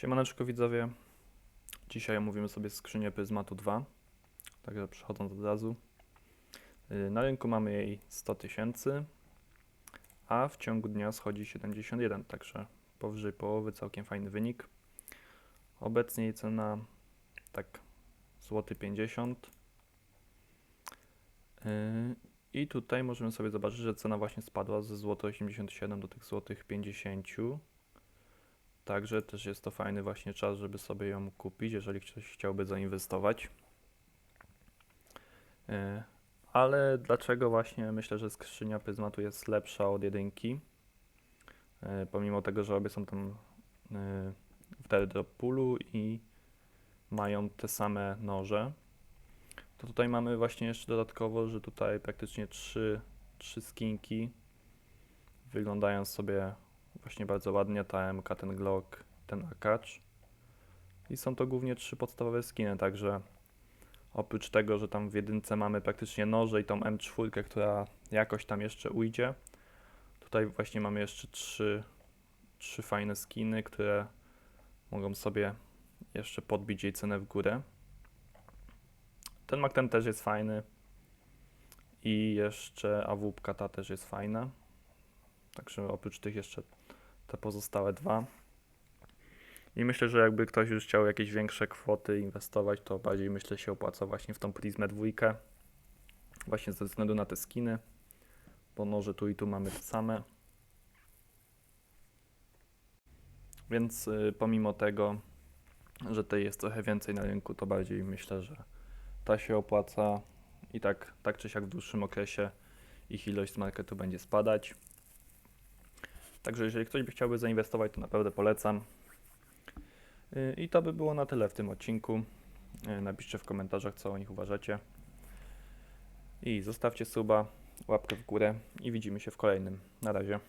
Siemaneczko widzowie. Dzisiaj omówimy sobie skrzynię Pryzmatu 2. Także przechodząc od razu. Yy, Na rynku mamy jej 100 tysięcy, a w ciągu dnia schodzi 71, także powyżej połowy, całkiem fajny wynik. Obecnie jej cena tak złoty 50. Yy, I tutaj możemy sobie zobaczyć, że cena właśnie spadła ze złoto 87 do tych złotych 50. Także też jest to fajny właśnie czas, żeby sobie ją kupić, jeżeli ktoś chciałby zainwestować. E, Ale dlaczego właśnie myślę, że skrzynia Pryzmatu jest lepsza od jedynki? E, Pomimo tego, że obie są tam e, w teardrop poolu i mają te same noże, to tutaj mamy właśnie jeszcze dodatkowo, że tutaj praktycznie trzy, trzy skinki wyglądają sobie właśnie bardzo ładnie, ta MK, ten Glock, ten Akacz. I są to głównie trzy podstawowe skiny, także oprócz tego, że tam w jedynce mamy praktycznie noże i tą M4, która jakoś tam jeszcze ujdzie, tutaj właśnie mamy jeszcze trzy, trzy fajne skiny, które mogą sobie jeszcze podbić jej cenę w górę. Ten ten też jest fajny i jeszcze AWP ta też jest fajna. Także oprócz tych jeszcze te pozostałe dwa. I myślę, że jakby ktoś już chciał jakieś większe kwoty inwestować, to bardziej myślę się opłaca właśnie w tą Prismę dwójkę. Właśnie ze względu na te skiny. Bo noże tu i tu mamy te same. Więc y, pomimo tego, że tej jest trochę więcej na rynku, to bardziej myślę, że ta się opłaca i tak, tak czy siak w dłuższym okresie ich ilość z marketu będzie spadać. Także jeżeli ktoś by chciałby zainwestować, to naprawdę polecam. Yy, I to by było na tyle w tym odcinku. Yy, Napiszcie w komentarzach, co o nich uważacie. I zostawcie suba, łapkę w górę i widzimy się w kolejnym. Na razie.